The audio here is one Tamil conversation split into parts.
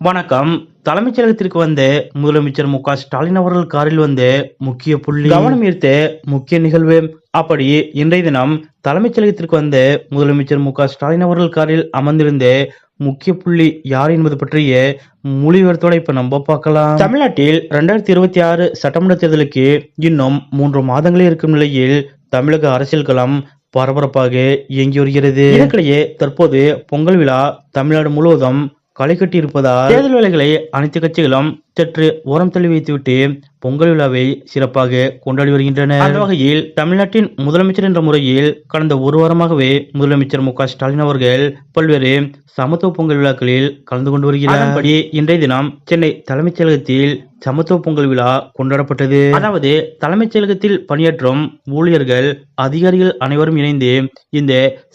வணக்கம். தலைமைச் செயலகத்திற்கு வந்து முதலமைச்சர் மு க ஸ்டாலின் அவர்கள் காரில் வந்து முக்கிய புள்ளி கவனம் ஈர்த்த முக்கிய நிகழ்வு. அப்படி இன்றைய தினம் தலைமைச் செயலகத்திற்கு வந்து முதலமைச்சர் மு க ஸ்டாலின் அவர்கள் காரில் அமர்ந்திருந்த முக்கிய புள்ளி யார் என்பது பற்றிய மொழிவரத்தோட இப்ப நம்ம பார்க்கலாம். தமிழ்நாட்டில் இரண்டாயிரத்தி இருபத்தி ஆறு சட்டமன்ற தேர்தலுக்கு இன்னும் மூன்று மாதங்களே இருக்கும் நிலையில் தமிழக அரசியல் களம் பரபரப்பாக இயங்கி வருகிறது. இதற்கிடையே தற்போது பொங்கல் விழா தமிழ்நாடு முழுவதும் களை கட்டியிருப்பதால் தேர்தல் வேலைகளை அனைத்து கட்சிகளும் சற்று ஓரம் தள்ளி வைத்துவிட்டு பொங்கல் விழாவை சிறப்பாக கொண்டாடி வருகின்றனர். அந்த வகையில் தமிழ்நாட்டின் முதலமைச்சர் என்ற முறையில் கடந்த ஒரு வாரமாகவே முதலமைச்சர் மு ஸ்டாலின் அவர்கள் பல்வேறு சமத்துவ பொங்கல் விழாக்களில் கலந்து கொண்டு வருகிறார். அதன்படி இன்றைய தினம் சென்னை தலைமைச் செயலகத்தில் சமத்துவ பொங்கல் விழா கொண்டாடப்பட்டது. அதாவது தலைமைச் செயலகத்தில் பணியாற்றும் ஊழியர்கள் அதிகாரிகள் அனைவரும் இணைந்து இந்த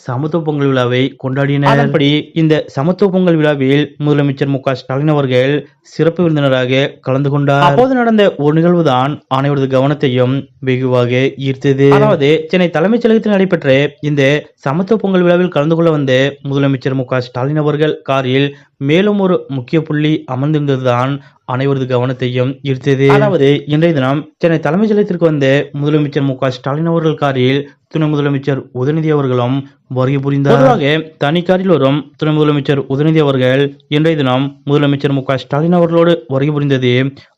சமத்துவ பொங்கல் விழாவை கொண்டாடினர். அதன்படி இந்த சமத்துவ பொங்கல் விழாவில் முதலமைச்சர் மு ஸ்டாலின் அவர்கள் சிறப்பு விருந்தினராக கலந்து கொண்டார். அப்போது நடந்த ஒரு நிகழ்வுதான் அனைவரது கவனத்தையும் வெகுவாக ஈர்த்தது. அதாவது சென்னை தலைமைச் செயலகத்தில் நடைபெற்ற இந்த சமத்துவ பொங்கல் விழாவில் கலந்து கொள்ள வந்த முதலமைச்சர் மு க ஸ்டாலின் அவர்கள் காரில் மேலும் ஒரு முக்கிய புள்ளி அமர்ந்திருந்ததுதான் அனைவரது கவனத்தையும் ஈர்த்தது. அதாவது இன்றைய தினம் சென்னை தலைமைச் செயலகத்திற்கு வந்த முதலமைச்சர் மு க ஸ்டாலின் அவர்கள் காரில் துணை முதலமைச்சர் உதயநிதி அவர்களும் வருகை புரிந்தார். பொதுவாக தனி காரில் வரும் துணை முதலமைச்சர் உதயநிதி அவர்கள் இன்றைய தினம் முதலமைச்சர் மு க ஸ்டாலின் அவர்களோடு வருகை புரிந்தது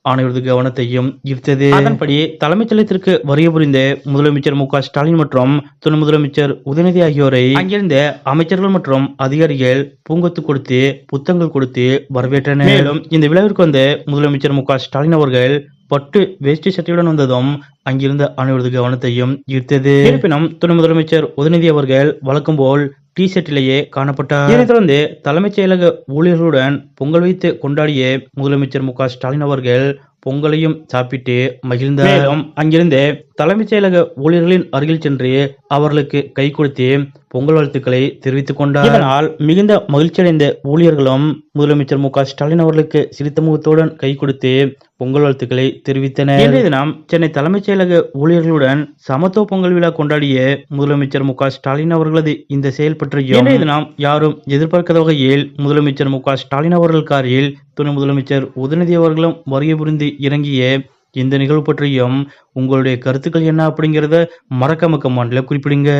ஆணையரது கவனத்தையும் ஈர்த்தது. அதன்படி தலைமைச் செயலகத்திற்கு வரிய புரிந்த முதலமைச்சர் மு ஸ்டாலின் மற்றும் துணை முதலமைச்சர் உதயநிதி ஆகியோரை அங்கிருந்த அமைச்சர்கள் மற்றும் அதிகாரிகள் பூங்கொத்து கொடுத்து புத்தகங்கள் கொடுத்து வரவேற்றனர். மேலும் இந்த விழாவிற்கு வந்த முதலமைச்சர் மு ஸ்டாலின் அவர்கள் பட்டு வேஷ்டி சட்டையுடன் வந்ததும் அங்கிருந்த அனைவரது கவனத்தையும் ஈர்த்தது. இருப்பினும் துணை முதலமைச்சர் உதயநிதி அவர்கள் வழக்கம் போல் டி ஷர்ட்டிலேயே காணப்பட்டார் இதனைத் தொடர்ந்து தலைமைச் செயலக ஊழியர்களுடன் பொங்கல் வைத்து கொண்டாடிய முதலமைச்சர் மு க ஸ்டாலின் அவர்கள் பொங்கலையும் சாப்பிட்டு மகிழ்ந்தார் மேலும் அங்கிருந்து தலைமைச் செயலக ஊழியர்களின் அருகில் சென்று அவர்களுக்கு கை கொடுத்து பொங்கல் வாழ்த்துக்களை தெரிவித்துக் கொண்டார். இதனால் மிகுந்த மகிழ்ச்சியடைந்த ஊழியர்களும் முதலமைச்சர் மு ஸ்டாலின் அவர்களுக்கு சிரித்த முகத்துடன் கை கொடுத்து பொங்கல் வாழ்த்துக்களை தெரிவித்தனர். இன்றைய தினம் சென்னை தலைமைச் செயலக ஊழியர்களுடன் சமத்துவ பொங்கல் விழா கொண்டாடிய முதலமைச்சர் மு ஸ்டாலின் அவர்களது இந்த செயல் பற்றியும் இன்றைய தினம் யாரும் எதிர்பார்க்காத வகையில் முதலமைச்சர் மு ஸ்டாலின் அவர்கள் காரில் துணை முதலமைச்சர் உதயநிதி அவர்களும் வருகை புரிந்து இறங்கிய இந்த நிகழ்வு பற்றியும் உங்களுடைய கருத்துக்கள் என்ன அப்படிங்கிறத மறக்காம கமெண்ட்ல குறிப்பிடுங்க.